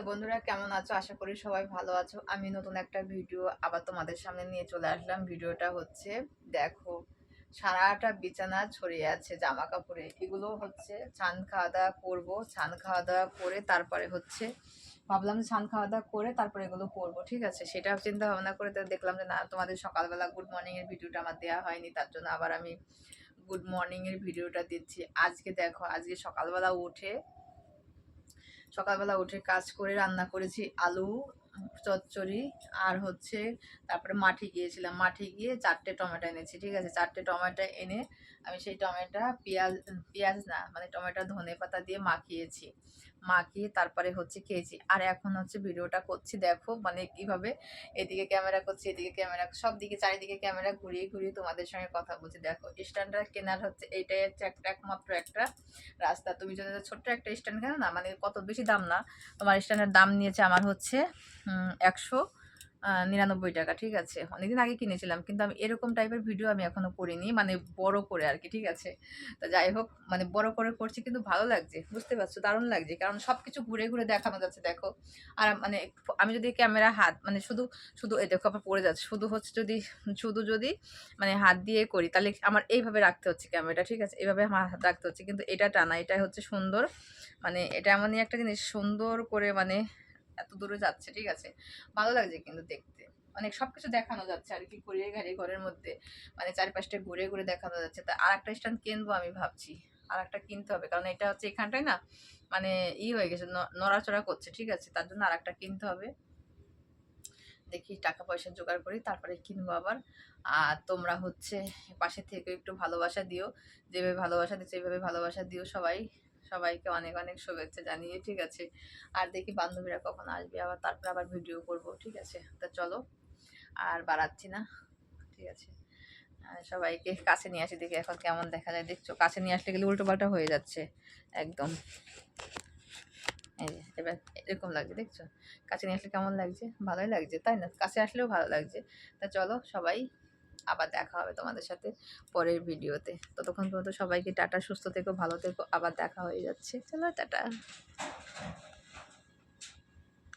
তো বন্ধুরা কেমন আছো? আশা করি সবাই ভালো আছো। আমি নতুন একটা ভিডিও আবার তোমাদের সামনে নিয়ে চলে আসলাম। ভিডিওটা হচ্ছে, দেখো, সারাটা বিছানা ছড়িয়ে আছে জামা কাপড়ে এগুলো হচ্ছে ছান খাওয়া দাওয়া করব। ছান খাওয়া দাওয়া করে তারপরে হচ্ছে, ভাবলাম ছান খাওয়া দাওয়া করে তারপরে এগুলো করব, ঠিক আছে? সেটা চিন্তা ভাবনা করে তো দেখলাম যে, না, তোমাদের সকালবেলা গুড মর্নিং এর ভিডিওটা আমার দেওয়া হয়নি, তার জন্য আবার আমি গুড মর্নিং এর ভিডিওটা দিচ্ছি। আজকে দেখো, আজকে সকালবেলা উঠে সকালবেলা উঠে কাজ করে রান্না করেছি আলু, চচ্চড়ি আর হচ্ছে তারপরে মাঠে গিয়েছিলাম। মাঠে গিয়ে চারটে টমেটো এনেছি, ঠিক আছে? চারটে টমেটো এনে আমি সেই টমেটো পেঁয়াজ পেঁয়াজ না মানে টমেটো ধনে পাতা দিয়ে মাখিয়েছি। মাখিয়ে তারপরে হচ্ছে খেয়েছি আর এখন হচ্ছে ভিডিওটা করছি, দেখো মানে কীভাবে এদিকে ক্যামেরা করছি, এদিকে ক্যামেরা, সব দিকে, চারিদিকে ক্যামেরা ঘুরিয়ে ঘুরিয়ে তোমাদের সঙ্গে কথা বলছি। দেখো, স্ট্যান্ডটা কেনার হচ্ছে, এইটাই হচ্ছে একটা একমাত্র একটা রাস্তা। তুমি যদি ছোট্ট একটা স্ট্যান্ড কেন না মানে কত বেশি দাম না, তোমার স্ট্যান্ডের দাম নিয়েছে আমার হচ্ছে একশো নিরানব্বই টাকা, ঠিক আছে? অনেকদিন আগে কিনেছিলাম, কিন্তু আমি এরকম টাইপের ভিডিও আমি এখনও করিনি মানে বড় করে আর কি, ঠিক আছে? তো যাই হোক মানে বড় করে করছি, কিন্তু ভালো লাগছে, বুঝতে পারছ? দারুণ লাগছে, কারণ সব কিছু ঘুরে ঘুরে দেখানো যাচ্ছে, দেখো। আর মানে আমি যদি ক্যামেরা হাত মানে শুধু শুধু এই দেখো আবার পড়ে যাচ্ছে, শুধু হচ্ছে যদি, শুধু যদি মানে হাত দিয়ে করি, তাহলে আমার এইভাবে রাখতে হচ্ছে ক্যামেরাটা ঠিক আছে? এইভাবে আমার হাত রাখতে হচ্ছে, কিন্তু এটা টানা এটা হচ্ছে সুন্দর মানে এটা এমনই একটা জিনিস, সুন্দর করে মানে এত দূরে যাচ্ছে, ঠিক আছে? ভালো লাগছে কিন্তু দেখতে। অনেক সব কিছু দেখানো যাচ্ছে আর কি ঘুরিয়ে ঘাড়িয়ে ঘরের মধ্যে। মানে চারপাশটা ঘুরে ঘুরে দেখানো যাচ্ছে। তা আর একটা স্ট্যান্ড কিনবো আমি ভাবছি। আর একটা কিনতে হবে, কারণ এটা হচ্ছে এখানটায় না মানে ই হয়ে গেছে নড়াচড়া করছে, ঠিক আছে? তার জন্য আর একটা কিনতে হবে। দেখি টাকা পয়সা জোগাড় করি, তারপরে কিনবো আবার। আর তোমরা হচ্ছে পাশে থেকে একটু ভালোবাসা দিও। যেভাবে ভালোবাসা দিচ্ছে, এইভাবে ভালোবাসা দিও সবাই। সবাইকে অনেক অনেক শুভেচ্ছা জানিয়ে, ঠিক আছে? আর দেখি বান্ধবীরা কখন আসবে, আবার তারপর আবার ভিডিও করব, ঠিক আছে? তা চলো, আর বাড়াচ্ছি না, ঠিক আছে? সবাইকে কাছে নিয়ে আসি, দেখি এখন কেমন দেখা যায়। দেখছ, কাছে নিয়ে আসলে গেলে উল্টো পাল্টা হয়ে যাচ্ছে, একদম। এবার এরকম লাগছে, দেখছ? কাছে নিয়ে আসলে কেমন লাগছে? ভালোই লাগছে, তাই না? কাছে আসলেও ভালো লাগছে। তা চলো, সবাই আবার দেখা হবে তোমাদের সাথে পরের ভিডিওতে। ততক্ষণ পর্যন্ত সবাইকে টাটা, সুস্থ থেকো, ভালো থেকো, আবার দেখা হয়ে যাচ্ছে। চলো, টাটা।